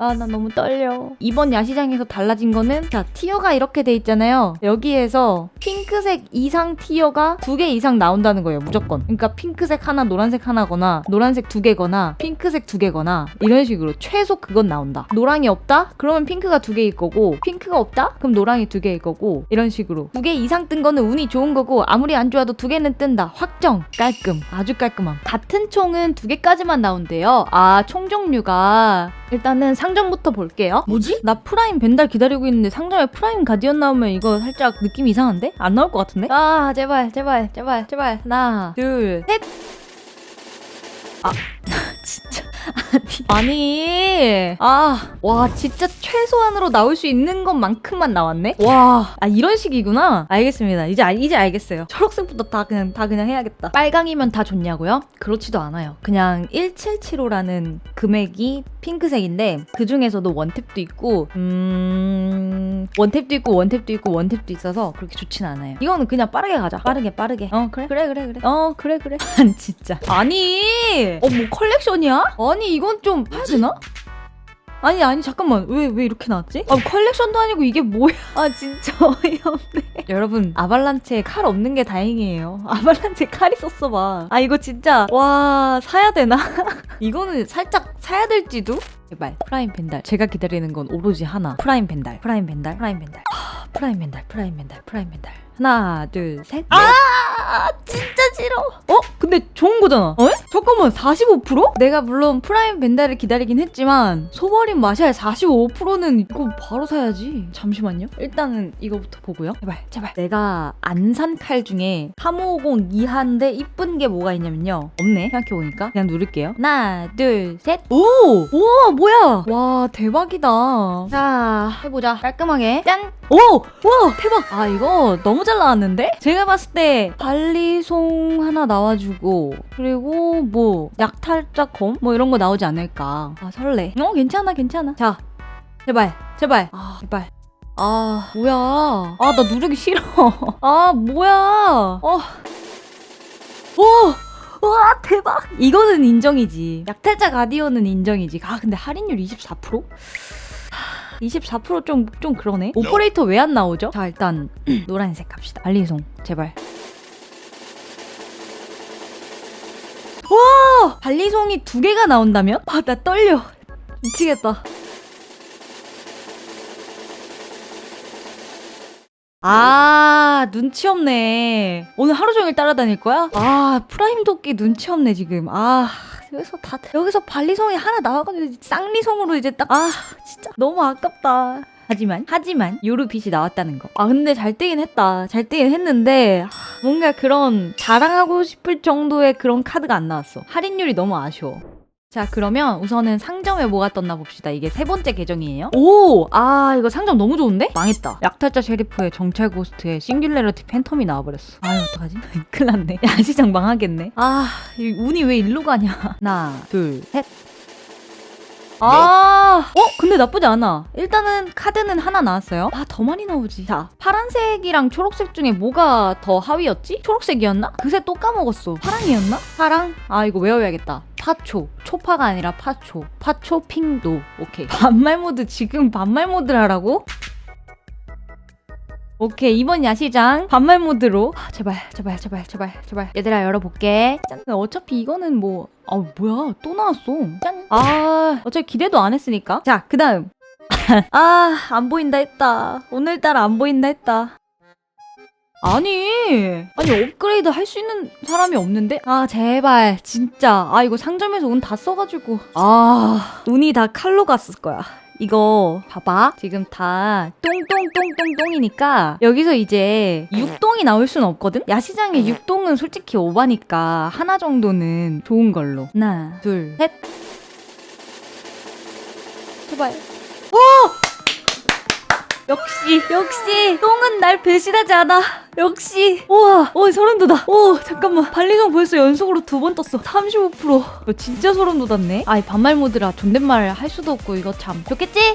아, 나 너무 떨려. 이번 야시장에서 달라진 거는 자, 티어가 이렇게 돼 있잖아요. 여기에서 핑크색 이상 티어가 두 개 이상 나온다는 거예요, 무조건. 그러니까 핑크색 하나, 노란색 하나거나 노란색 두 개거나 핑크색 두 개거나 이런 식으로 최소 그건 나온다. 노랑이 없다? 그러면 핑크가 두 개일 거고 핑크가 없다? 그럼 노랑이 두 개일 거고 이런 식으로 두 개 이상 뜬 거는 운이 좋은 거고 아무리 안 좋아도 두 개는 뜬다. 확정. 깔끔. 아주 깔끔함. 같은 총은 두 개까지만 나온대요. 아, 총 종류가 일단은 상점부터 볼게요. 뭐지? 나 프라임 벤달 기다리고 있는데 상점에 프라임 가디언 나오면 이거 살짝 느낌이 이상한데? 안 나올 것 같은데? 아 제발 제발 제발 제발 하나 둘 셋. 아 진짜 아니 아니 아 와 진짜 최소한으로 나올 수 있는 것만큼만 나왔네? 와 아 이런 식이구나? 알겠습니다. 이제 알, 이제 알겠어요. 초록색부터 다 그냥 다 그냥 해야겠다. 빨강이면 다 좋냐고요? 그렇지도 않아요. 그냥 1775라는 금액이 핑크색인데 그 중에서도 원탭도 있고 음 원탭도 있고 원탭도 있고 원탭도 있어서 그렇게 좋진 않아요 이거는 그냥 빠르게 가자 빠르게 빠르게 어 그래 그래 그래 그래 어 그래 그래 안 진짜 아니 어 뭐 컬렉션이야? 아니 이건 좀 해야 되나? 아니 아니 잠깐만 왜 왜 이렇게 나왔지? 아 컬렉션도 아니고 이게 뭐야? 아 진짜 어이없네. 여러분 아발란체에 칼 없는 게 다행이에요. 아발란체 칼 있었어 봐. 아 이거 진짜 와 사야 되나? 이거는 살짝 사야 될지도? 제발 프라임 벤달. 제가 기다리는 건 오로지 하나. 프라임 벤달. 프라임 벤달. 프라임 벤달. 하, 프라임 벤달. 프라임 벤달. 프라임 벤달. 하나 둘 셋. 아 진짜 싫어. 어? 근데 좋은 거잖아. 어? 잠깐만 45%? 내가 물론 프라임 벤달을 기다리긴 했지만 소버린 마샬 45%는 이거 바로 사야지. 잠시만요. 일단은 이거부터 보고요. 제발 제발. 내가 안 산 칼 중에 3550 2한데 이쁜 게 뭐가 있냐면요. 없네. 생각해보니까 그냥 누를게요. 하나 둘 셋. 오! 우와 뭐야? 와 대박이다. 자 해보자. 깔끔하게 짠. 오! 와 대박. 아 이거 너무 잘 나왔는데? 제가 봤을 때 발리송 하나 나와주고 그리고 뭐 약탈자콤 뭐 이런 거 나오지 않을까. 아 설레. 어 괜찮아 괜찮아. 자 제발 제발 아 제발. 아 뭐야 아 나 누르기 싫어 아 뭐야 어 오! 와 대박 이거는 인정이지 약탈자 가디언은 인정이지 아 근데 할인율 24%? 24%좀 좀 그러네? 오퍼레이터 왜 안 나오죠? 자 일단 노란색 갑시다. 발리송 제발. 와! 발리송이 두 개가 나온다면? 아 나 떨려. 미치겠다. 아 눈치 없네. 오늘 하루 종일 따라다닐 거야? 아 프라임 도끼 눈치 없네 지금. 아 여기서 다 여기서 발리성이 하나 나와가지고 쌍리성으로 이제 딱 아 진짜 너무 아깝다 하지만 하지만 요루빛이 나왔다는 거. 아 근데 잘 뜨긴 했다. 잘 뜨긴 했는데 하, 뭔가 그런 자랑하고 싶을 정도의 그런 카드가 안 나왔어. 할인율이 너무 아쉬워. 자 그러면 우선은 상점에 뭐가 떴나 봅시다 이게 세 번째 계정이에요 오! 아 이거 상점 너무 좋은데? 망했다 약탈자 셰리프의 정찰 고스트에 싱귤레러티 팬텀이 나와버렸어 아유 어떡하지? 큰일 났네 야시장 망하겠네 아이 운이 왜 일로 가냐 하나 둘셋 아, 어? 근데 나쁘지 않아. 일단은 카드는 하나 나왔어요. 아, 더 많이 나오지. 자, 파란색이랑 초록색 중에 뭐가 더 하위였지? 초록색이었나? 그새 또 까먹었어. 파랑이었나? 파랑? 아, 이거 외워야겠다. 파초. 초파가 아니라 파초. 파초 핑도. 오케이. 반말 모드 지금 반말 모드를 하라고? 오케이 이번 야시장 반말 모드로. 아, 제발 제발 제발 제발 제발. 얘들아 열어볼게. 짠. 어차피 이거는 뭐 아 뭐야? 또 나왔어. 짠아 어차피 기대도 안 했으니까. 자 그 다음. 아 안 보인다 했다. 오늘따라 안 보인다 했다. 아니 아니 업그레이드 할 수 있는 사람이 없는데? 아 제발. 진짜. 아 이거 상점에서 운 다 써가지고. 아 운이 다 칼로 갔을 거야 이거 봐봐. 지금 다 똥똥똥똥똥이니까 여기서 이제 육동이 나올 수는 없거든? 야시장에 육동은 솔직히 오바니까 하나 정도는 좋은 걸로. 하나 둘 셋. 제발. 와 역시 역시 똥은 날 배신하지 않아. 역시. 우와 어 소름 돋아 오 잠깐만. 발리정 벌써 연속으로 두 번 떴어. 35% 이거 진짜 소름 돋았네? 아이 반말 모드라 존댓말 할 수도 없고 이거 참. 좋겠지?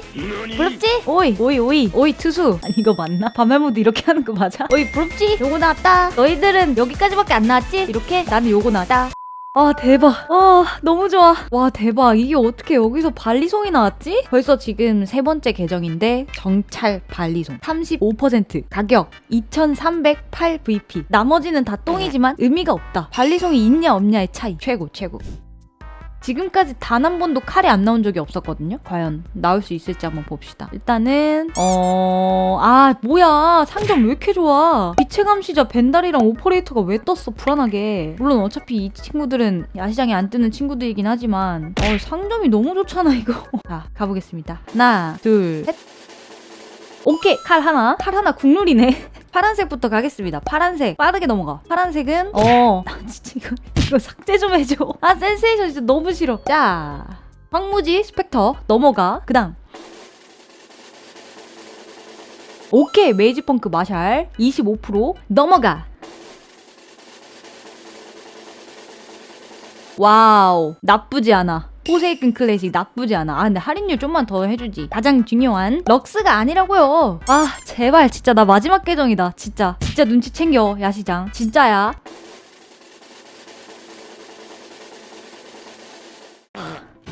부럽지? 오이 오이 오이. 오이 투수. 아니 이거 맞나? 반말 모드 이렇게 하는 거 맞아? 오이 부럽지? 요거 나왔다. 너희들은 여기까지밖에 안 나왔지? 이렇게 나는 요거 나왔다 아 대박. 아 너무 좋아. 와 대박. 이게 어떻게 여기서 발리송이 나왔지? 벌써 지금 세 번째 계정인데 정찰 발리송. 35% 가격 2308 VP 나머지는 다 똥이지만 의미가 없다. 발리송이 있냐 없냐의 차이. 최고 최고 지금까지 단 한 번도 칼이 안 나온 적이 없었거든요. 과연 나올 수 있을지 한번 봅시다. 일단은 어... 아 뭐야. 상점 왜 이렇게 좋아? 빛의 감시자 벤달이랑 오퍼레이터가 왜 떴어? 불안하게. 물론 어차피 이 친구들은 야시장에 안 뜨는 친구들이긴 하지만 어 상점이 너무 좋잖아 이거. 자 가보겠습니다. 하나 둘 셋. 오케이 칼 하나. 칼 하나 국룰이네 파란색부터 가겠습니다. 파란색 빠르게 넘어가. 파란색은 어 아, 진짜 이거 이거 삭제 좀 해줘. 아 센세이션 진짜 너무 싫어. 자 황무지 스펙터 넘어가. 그다음 오케이 메이지 펑크 마샬 25% 넘어가. 와우 나쁘지 않아. 포세이큰 클래식 나쁘지 않아. 아 근데 할인율 좀만 더 해주지. 가장 중요한 럭스가 아니라고요. 아 제발 진짜 나 마지막 계정이다. 진짜 진짜 눈치 챙겨 야시장. 진짜야.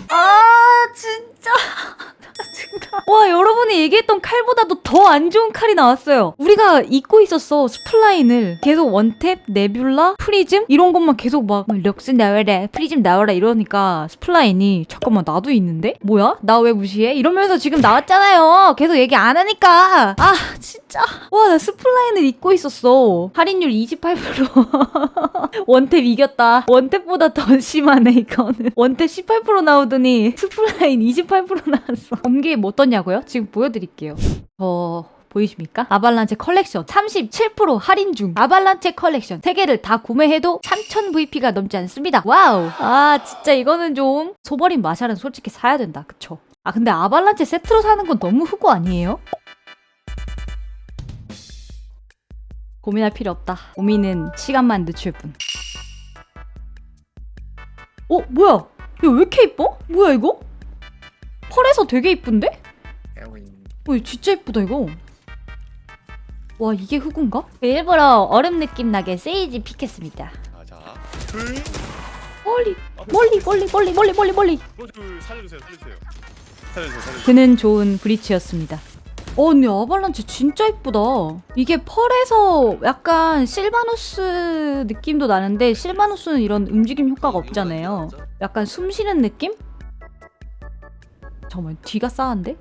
아 진짜. 와 여러분이 얘기했던 칼보다도 더 안 좋은 칼이 나왔어요. 우리가 잊고 있었어 스플라인을 계속 원탭, 네뷸라, 프리즘 이런 것만 계속 막 럭스 나와라, 프리즘 나와라 이러니까 스플라인이 잠깐만 나도 있는데 뭐야? 나 왜 무시해? 이러면서 지금 나왔잖아요. 계속 얘기 안 하니까 아 진짜 와 나 스플라인을 잊고 있었어. 할인율 28% 원탭 이겼다. 원탭보다 더 심하네 이거는. 원탭 18% 나오더니 스플라인 28% 나왔어. 범기에 뭐 떴냐고요? 지금 보여드릴게요. 저 보이십니까? 아발란체 컬렉션 37% 할인 중 아발란체 컬렉션 3개를 다 구매해도 3000 VP가 넘지 않습니다. 와우. 아 진짜 이거는 좀 소버린 마샬은 솔직히 사야 된다. 그쵸? 아 근데 아발란체 세트로 사는 건 너무 후고 아니에요? 고민할 필요 없다. 고민은 시간만 늦출 뿐. 어 뭐야? 야 왜 이렇게 이뻐? 뭐야 이거? 펄에서 되게 이쁜데? 어, 이거 진짜 예쁘다 이거. 와 이게 흑운가? 일부러 얼음 느낌 나게 세이지 픽했습니다. 자자. 멀리 멀리 멀리 멀리 멀리 멀리 멀리. 살려주세요. 살려주세요. 살려주세요. 살려주세요. 그는 좋은 브리치였습니다. 어, 근데 아발란체 진짜 이쁘다. 이게 펄에서 약간 실바누스 느낌도 나는데 실바누스는 이런 움직임 효과가 없잖아요. 약간 숨 쉬는 느낌? 잠깐만 뒤가 싸한데?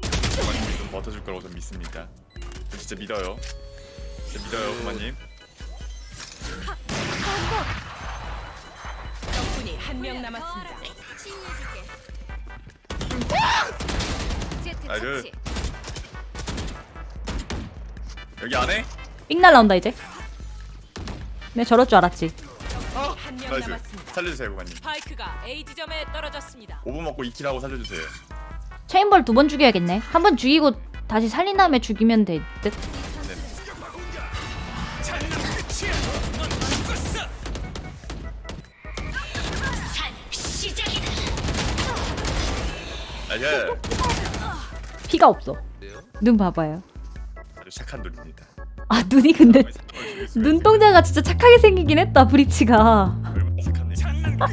부모님이 좀 버텨줄 거라고 좀 믿습니다. 저 진짜 믿어요. 진짜 믿어요, 부모님. 적군이 한 명 남았습니다. 나이스. 여기 안에? 삑 날라온다 이제. 내 저럴 줄 알았지. 한명 나이스. 남았습니다. 살려주세요, 부모님. 스파이크가 A 지점에 떨어졌습니다. 5분 먹고 2킬 하고 살려주세요. 체인벌 두 번 죽여야겠네. 한 번 죽이고 다시 살린 다음에 죽이면 될 듯. 네. 나이스. 피가 없어. 눈 봐봐요. 아주 착한 눈입니다. 아 눈이 근데 수가 눈동자가 진짜 착하게 생기긴 했다 브리치가. 있어요. 얼마나 착합니까?